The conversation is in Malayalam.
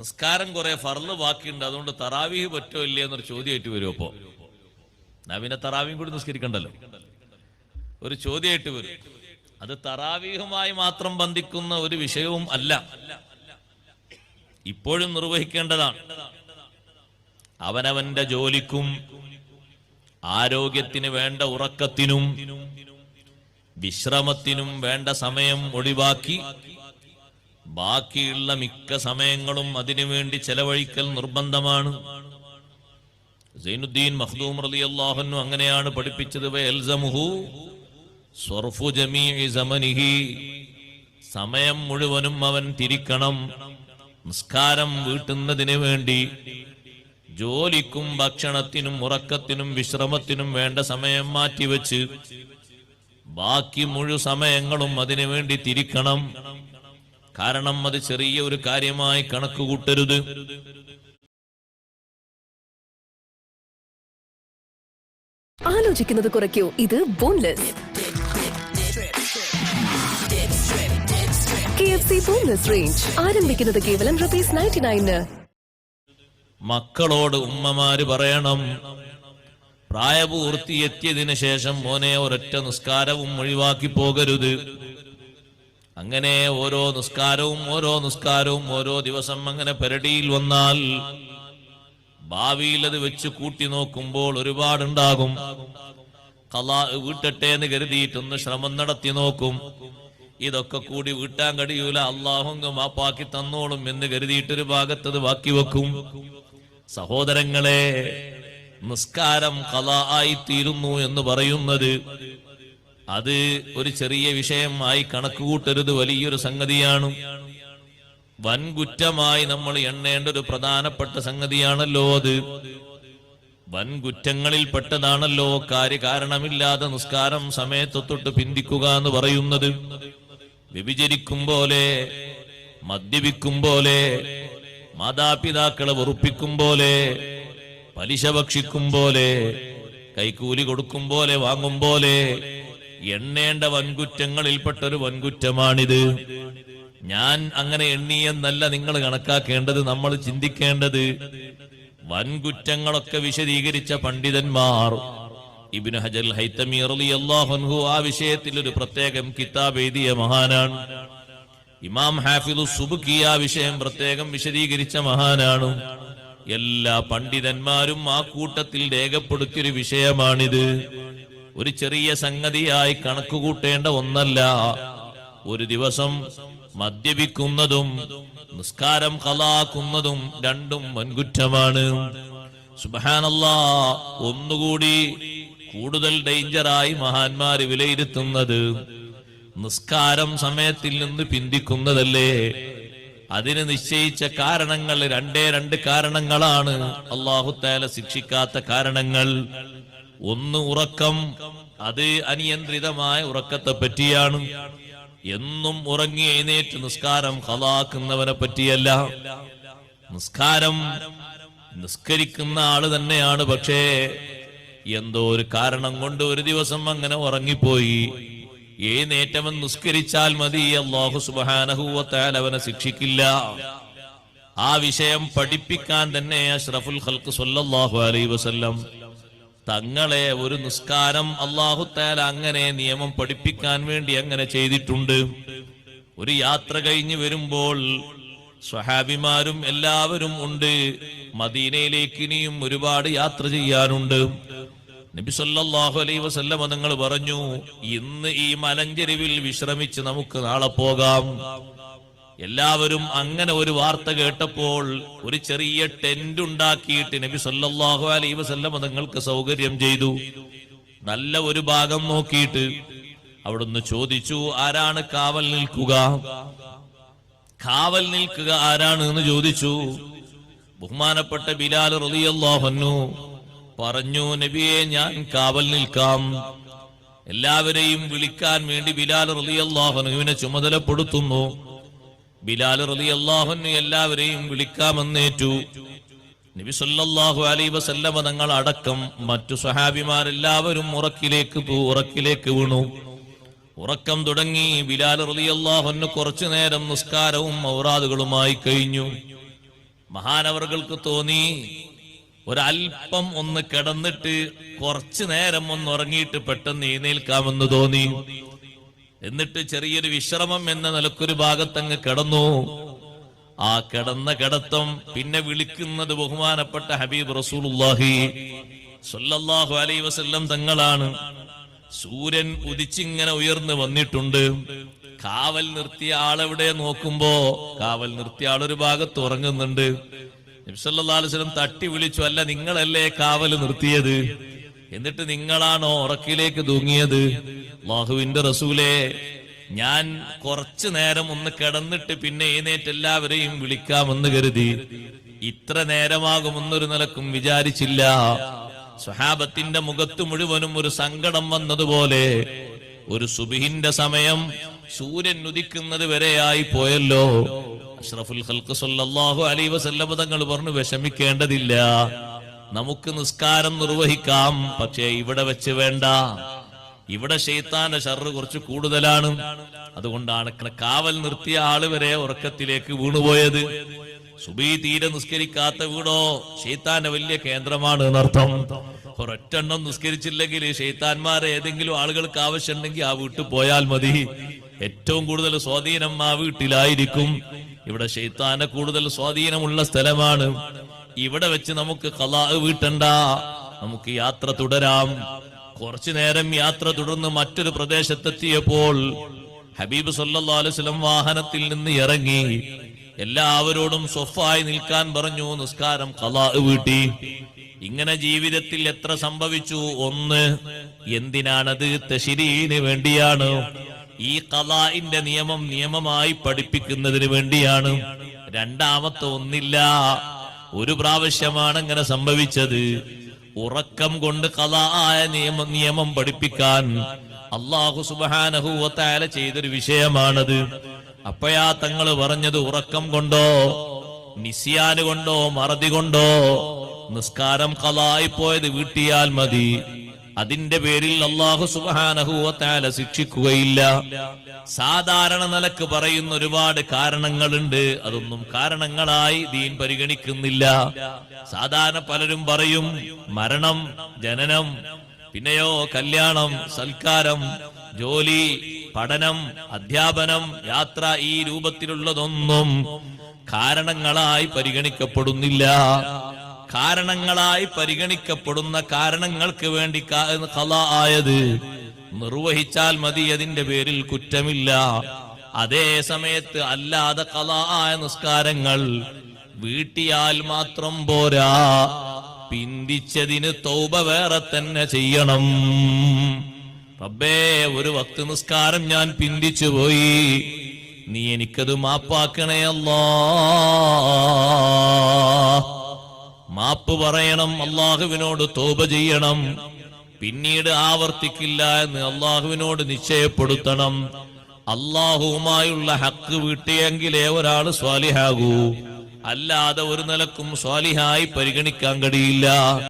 നിസ്കാരം കുറെ ഫർൾ ബാക്കിയുണ്ട്. അതുകൊണ്ട് തറാവീഹ് പറ്റോ ഇല്ലേ എന്നൊരു ചോദ്യമായിട്ട് വരും അപ്പോ. നവീന പിന്നെ കൂടി നിസ്കരിക്കണ്ടല്ലോ. ഒരു ചോദ്യമായിട്ട് വരും. അത് തറാവീഹുമായി മാത്രം ബന്ധിക്കുന്ന ഒരു വിഷയവും അല്ല. ഇപ്പോഴും നിർവഹിക്കേണ്ടതാണ്. അവനവന്റെ ജോലിക്കും ആരോഗ്യത്തിന് വേണ്ട ഉറക്കത്തിനും വിശ്രമത്തിനും വേണ്ട സമയം ഒഴിവാക്കി ബാക്കിയുള്ള മിക്ക സമയങ്ങളും അതിനുവേണ്ടി ചെലവഴിക്കൽ നിർബന്ധമാണ്. സൈനുദ്ദീൻ മഖ്ദൂം റളിയല്ലാഹു അങ്ങനെയാണ് പഠിപ്പിച്ചത്. സമയം മുഴുവനും അവൻ തിരിക്കണം. നിസ്കാരം വീട്ടുന്നതിന് വേണ്ടി ജോലിക്കും ഭക്ഷണത്തിനും ഉറക്കത്തിനും വിശ്രമത്തിനും വേണ്ട സമയം മാറ്റിവെച്ച് ബാക്കി മുഴു സമയങ്ങളും അതിനുവേണ്ടി തിരിക്കണം. കാരണം അത് ചെറിയ ഒരു കാര്യമായി കണക്ക് കൂട്ടരുത് ആലോചിക്കുന്നത് കുറയ്ക്കൂ. ഇത് boneless K F C boneless range ആരംഭിക്കുന്നത് കേവലം റുപ്പീസ് നയന്റി നയന് മക്കളോട് ഉമ്മമാര് പറയണം പ്രായപൂർത്തി എത്തിയതിനു ശേഷം മോനെ ഒരൊറ്റ നിസ്കാരവും ഒഴിവാക്കി പോകരുത്. അങ്ങനെ ഓരോ നിസ്കാരവും ഓരോ നിസ്കാരവും ഓരോ ദിവസം അങ്ങനെ പെരടിയിൽ വന്നാൽ ഭാവിയിൽ അത് വെച്ച് കൂട്ടി നോക്കുമ്പോൾ ഒരുപാടുണ്ടാകും. കലാ വീട്ടട്ടെ എന്ന് കരുതിയിട്ടൊന്ന് ശ്രമം നടത്തി നോക്കും. ഇതൊക്കെ കൂടി വീട്ടാൻ കഴിയൂല അള്ളാഹുങ്ങ് മാപ്പാക്കി തന്നോളും എന്ന് കരുതിയിട്ടൊരു ഭാഗത്തത് ബാക്കി വെക്കും. സഹോദരങ്ങളെ നിസ്കാരം കല ആയിത്തീരുന്നു എന്ന് പറയുന്നത് അത് ഒരു ചെറിയ വിഷയമായി കണക്കുകൂട്ടരുത് വലിയൊരു സംഗതിയാണ്. വൻകുറ്റമായി നമ്മൾ എണ്ണേണ്ട ഒരു പ്രധാനപ്പെട്ട സംഗതിയാണല്ലോ അത്. വൻകുറ്റങ്ങളിൽ പെട്ടതാണല്ലോ കാര്യകാരണമില്ലാതെ നിസ്കാരം സമയത്തൊട്ട് പിന്തിക്കുക എന്ന് പറയുന്നത്. വ്യഭിചരിക്കും പോലെ മദ്യപിക്കും പോലെ മാതാപിതാക്കളെ വെറുപ്പിക്കും പോലെ പലിശ ഭക്ഷിക്കും പോലെ കൈക്കൂലി കൊടുക്കും പോലെ വാങ്ങും പോലെ എണ്ണേണ്ട വൻകുറ്റങ്ങളിൽപ്പെട്ട ഒരു വൻകുറ്റമാണിത്. ഞാൻ അങ്ങനെ എണ്ണിയെന്നല്ല നിങ്ങൾ കണക്കാക്കേണ്ടത് നമ്മൾ ചിന്തിക്കേണ്ടത്. വൻകുറ്റങ്ങളൊക്കെ വിശദീകരിച്ച പണ്ഡിതന്മാർ ഇബിന് ഹജൽ ഹൈത്തമി അൻഹു ആ വിഷയത്തിൽ ഒരു പ്രത്യേകം കിതാബ് എഴുതിയ മഹാനാണ്. ഇമാം ഹാഫിദു സുബുക്കി ആ വിഷയം പ്രത്യേകം വിശദീകരിച്ച മഹാനാണ്. എല്ലാ പണ്ഡിതന്മാരും ആ കൂട്ടത്തിൽ രേഖപ്പെടുത്തിയൊരു വിഷയമാണിത്. ഒരു ചെറിയ സംഗതിയായി കണക്കുകൂട്ടേണ്ട ഒന്നല്ല. ഒരു ദിവസം മദ്യപിക്കുന്നതും നിസ്കാരം കലാക്കുന്നതും രണ്ടും വൻകുറ്റമാണ്. സുബാനല്ല ഒന്നുകൂടി കൂടുതൽ ഡേഞ്ചറായി മഹാന്മാര് വിലയിരുത്തുന്നത് നിസ്കാരം സമയത്തിൽ നിന്ന് പിന്തിക്കുന്നതല്ലേ? അതിന് നിശ്ചയിച്ച കാരണങ്ങൾ രണ്ടേ രണ്ട് കാരണങ്ങളാണ്. അള്ളാഹുത്താല ശിക്ഷിക്കാത്ത കാരണങ്ങൾ. ഒന്ന് ഉറക്കം അത് അനിയന്ത്രിതമായ ഉറക്കത്തെ പറ്റിയാണ്. എന്നും ഉറങ്ങി എഴുന്നേറ്റ് നിസ്കാരം ഹലാക്കുന്നവനെ പറ്റിയല്ല. നിസ്കാരം നിസ്കരിക്കുന്ന ആൾ തന്നെയാണ് പക്ഷേ എന്തോ ഒരു കാരണം കൊണ്ട് ഒരു ദിവസം അങ്ങനെ ഉറങ്ങിപ്പോയി. എഴുന്നേറ്റവൻ നിസ്കരിച്ചാൽ മതി അള്ളാഹു സുബാനഹൂവത്താൽ അവനെ ശിക്ഷിക്കില്ല. ആ വിഷയം പഠിപ്പിക്കാൻ തന്നെ അഷ്റഫുൽ ഖൽക്ക് സൊല്ലാഹു അലൈ വസല്ലം തങ്ങളെ ഒരു നിസ്കാരം അള്ളാഹുത്താല അങ്ങനെ നിയമം പഠിപ്പിക്കാൻ വേണ്ടി അങ്ങനെ ചെയ്തിട്ടുണ്ട്. ഒരു യാത്ര കഴിഞ്ഞു വരുമ്പോൾ സ്വഹാബിമാരും എല്ലാവരും ഉണ്ട്. മദീനയിലേക്ക് ഇനിയും ഒരുപാട് യാത്ര ചെയ്യാനുണ്ട്. നബി സല്ലല്ലാഹു അലൈഹി വസല്ലമ നിങ്ങൾ പറഞ്ഞു ഇന്ന് ഈ മലഞ്ചെരിവിൽ വിശ്രമിച്ച് നമുക്ക് നാളെ പോകാം. എല്ലാവരും അങ്ങനെ ഒരു വാർത്ത കേട്ടപ്പോൾ ഒരു ചെറിയ ടെന്റ് ഉണ്ടാക്കിയിട്ട് നബി സല്ലാഹു അലൈ വസല്ലം തങ്ങൾക്ക് സൗകര്യം ചെയ്തു. നല്ല ഒരു ഭാഗം നോക്കിയിട്ട് അവിടുന്ന് ചോദിച്ചു ആരാണ് കാവൽ നിൽക്കുക? കാവൽ നിൽക്കുക ആരാണ്? എന്ന് ചോദിച്ചു. ബഹുമാനപ്പെട്ട ബിലാൽ റളിയല്ലാഹു പറഞ്ഞു നബിയെ ഞാൻ കാവൽ നിൽക്കാം. എല്ലാവരെയും വിളിക്കാൻ വേണ്ടി ബിലാൽ റളിയല്ലാഹുവിനെ ചുമതലപ്പെടുത്തുന്നു. ബിലാൽ റളിയല്ലാഹുവിന് എല്ലാവരെയും വിളിക്കാമെന്നേറ്റു. നബി സല്ലല്ലാഹു അലൈഹി വസല്ലമ തങ്ങൾ അടക്കം മറ്റു സഹാബിമാരെല്ലാവരും ഉറക്കിലേക്ക് പോ- ഉറക്കിലേക്ക് വീണു. ഉറക്കം തുടങ്ങി ബിലാൽ റളിയല്ലാഹുവിന് കുറച്ചു നേരം നിസ്കാരവും ഔറാദുകളുമായി കഴിഞ്ഞു. മഹാനവറുകൾക്ക് തോന്നി ഒരൽപ്പം ഒന്ന് കിടന്നിട്ട് കുറച്ചു നേരം ഒന്ന് ഉറങ്ങിയിട്ട് പെട്ടെന്ന് എഴുന്നേൽക്കാമെന്ന് തോന്നി. എന്നിട്ട് ചെറിയൊരു വിശ്രമം എന്ന നിലക്കൊരു ഭാഗത്തങ്ങ് കിടന്നു. ആ കിടന്ന കിടത്തം പിന്നെ വിളിക്കുന്നത് ബഹുമാനപ്പെട്ട ഹബീബ് റസൂലുള്ളാഹി സ്വല്ലല്ലാഹു അലൈഹി വസല്ലം തങ്ങളാണ്. സൂര്യൻ ഉദിച്ചിങ്ങനെ ഉയർന്നു വന്നിട്ടുണ്ട്. കാവൽ നിർത്തിയ ആളെവിടെ നോക്കുമ്പോ കാവൽ നിർത്തിയ ആളൊരു ഭാഗത്ത് ഉറങ്ങുന്നുണ്ട്. നബ്സല്ലാസ്ലം തട്ടി വിളിച്ചു അല്ല നിങ്ങളല്ലേ കാവൽ നിർത്തിയത്? എന്നിട്ട് നിങ്ങളാണോ ഉറക്കിലേക്ക് തൂങ്ങിയത്. അള്ളാഹുവിന്റെ റസൂലേ ഞാൻ കുറച്ചു നേരം ഒന്ന് കിടന്നിട്ട് പിന്നെ എഴുന്നേറ്റ് എല്ലാവരെയും വിളിക്കാമെന്ന് കരുതി. ഇത്ര നേരമാകുമെന്നൊരു നിലക്കും വിചാരിച്ചില്ല. സ്വഹാബത്തിന്റെ മുഖത്ത് മുഴുവനും ഒരു സങ്കടം വന്നതുപോലെ ഒരു സുബിഹിന്റെ സമയം സൂര്യൻ ഉദിക്കുന്നത് വരെയായി പോയല്ലോ. അഷ്റഫുൽ ഖൽഖ് സല്ലല്ലാഹു അലൈഹി വസല്ലം തങ്ങൾ പറഞ്ഞു വിഷമിക്കേണ്ടതില്ല. നമുക്ക് നിസ്കാരം നിർവഹിക്കാം. പക്ഷേ ഇവിടെ വെച്ച് വേണ്ട. ഇവിടെ ഷെയ്ത്താന്റെ ഷർറ് കുറച്ച് കൂടുതലാണ്. അതുകൊണ്ടാണ് കാവൽ നിർത്തിയ ആൾ വരെ ഉറക്കത്തിലേക്ക് വീണുപോയത്. സുബി തീരെ നിസ്കരിക്കാത്ത വീടോ ഷെയ്ത്താന്റെ വലിയ കേന്ദ്രമാണ് എന്നർത്ഥം. ഒരൊറ്റെണ്ണം നിസ്കരിച്ചില്ലെങ്കിൽ ഷെയ്ത്താന്മാരെ ഏതെങ്കിലും ആളുകൾക്ക് ആവശ്യമുണ്ടെങ്കിൽ ആ വീട്ടിൽ പോയാൽ മതി. ഏറ്റവും കൂടുതൽ സ്വാധീനം ആ വീട്ടിലായിരിക്കും. ഇവിടെ ഷെയ്ത്താന് കൂടുതൽ സ്വാധീനമുള്ള സ്ഥലമാണ്. ഇവിടെ വെച്ച് നമുക്ക് കലാ വീട്ടണ്ട. നമുക്ക് യാത്ര തുടരാം. കുറച്ചു നേരം യാത്ര തുടർന്ന് മറ്റൊരു പ്രദേശത്തെത്തിയപ്പോൾ ഹബീബ് സല്ലാ അലൈഹി വസല്ലം വാഹനത്തിൽ നിന്ന് ഇറങ്ങി. എല്ലാവരോടും സ്വഫായി നിൽക്കാൻ പറഞ്ഞു നിസ്കാരം കലാ വീട്ടി. ഇങ്ങനെ ജീവിതത്തിൽ എത്ര സംഭവിച്ചു? ഒന്ന് എന്തിനാണത് തശിരീന് വേണ്ടിയാണ്? ഈ കലാഇന്റെ നിയമം നിയമമായി പഠിപ്പിക്കുന്നതിന് വേണ്ടിയാണ്. രണ്ടാമത്തെ ഒന്നില്ല. ഒരു പ്രാവശ്യമാണ് ഇങ്ങനെ സംഭവിച്ചത്. ഉറക്കം കൊണ്ട് കഥായ നിയമം നിയമം പഠിപ്പിക്കാൻ അള്ളാഹു സുബാനഹുവത്തായ ചെയ്തൊരു വിഷയമാണത്. അപ്പോഴാ തങ്ങൾ പറഞ്ഞത് ഉറക്കം കൊണ്ടോ നിസിയാന് കൊണ്ടോ മറതി കൊണ്ടോ നിസ്കാരം കലായി പോയത് വീട്ടിയാൽ മതി. അതിന്റെ പേരിൽ അള്ളാഹു സുബാനഹുവത്തായ ശിക്ഷിക്കുകയില്ല. സാധാരണ നിലയ്ക്ക് പറയുന്ന ഒരുപാട് കാരണങ്ങളുണ്ട്. അതൊന്നും കാരണങ്ങളായി ദീൻ പരിഗണിക്കുന്നില്ല. സാധാരണ പലരും പറയും മരണം ജനനം പിന്നെയോ കല്യാണം സൽക്കാരം ജോലി പഠനം അധ്യാപനം യാത്ര ഈ രൂപത്തിലുള്ളതൊന്നും കാരണങ്ങളായി പരിഗണിക്കപ്പെടുന്നില്ല. കാരണങ്ങളായി പരിഗണിക്കപ്പെടുന്ന കാരണങ്ങൾക്ക് വേണ്ടി ആയത് നിർവഹിച്ചാൽ മതി അതിന്റെ പേരിൽ കുറ്റമില്ല. അതേ സമയത്ത് അല്ലാതെ കലായ നിസ്കാരങ്ങൾ വീട്ടിയാൽ മാത്രം പോരാ. പിന്തിച്ചതിന് തൗബ വേറെ തന്നെ ചെയ്യണം. റബ്ബേ ഒരു വക്ത് നിസ്കാരം ഞാൻ പിന്തിച്ചു പോയി. നീ എനിക്കത് മാപ്പാക്കണേ അല്ലാ. മാപ്പ് പറയണം അള്ളാഹുവിനോട് തോപ ചെയ്യണം. പിന്നീട് ആവർത്തിക്കില്ല എന്ന് അള്ളാഹുവിനോട് നിശ്ചയപ്പെടുത്തണം. അള്ളാഹുവുമായുള്ള ഹക്ക് വീട്ടിയെങ്കിലേ ഒരാൾ സ്വാലിഹാകൂ. അല്ലാതെ ഒരു നിലക്കും സ്വാലിഹായി പരിഗണിക്കാൻ കഴിയില്ല.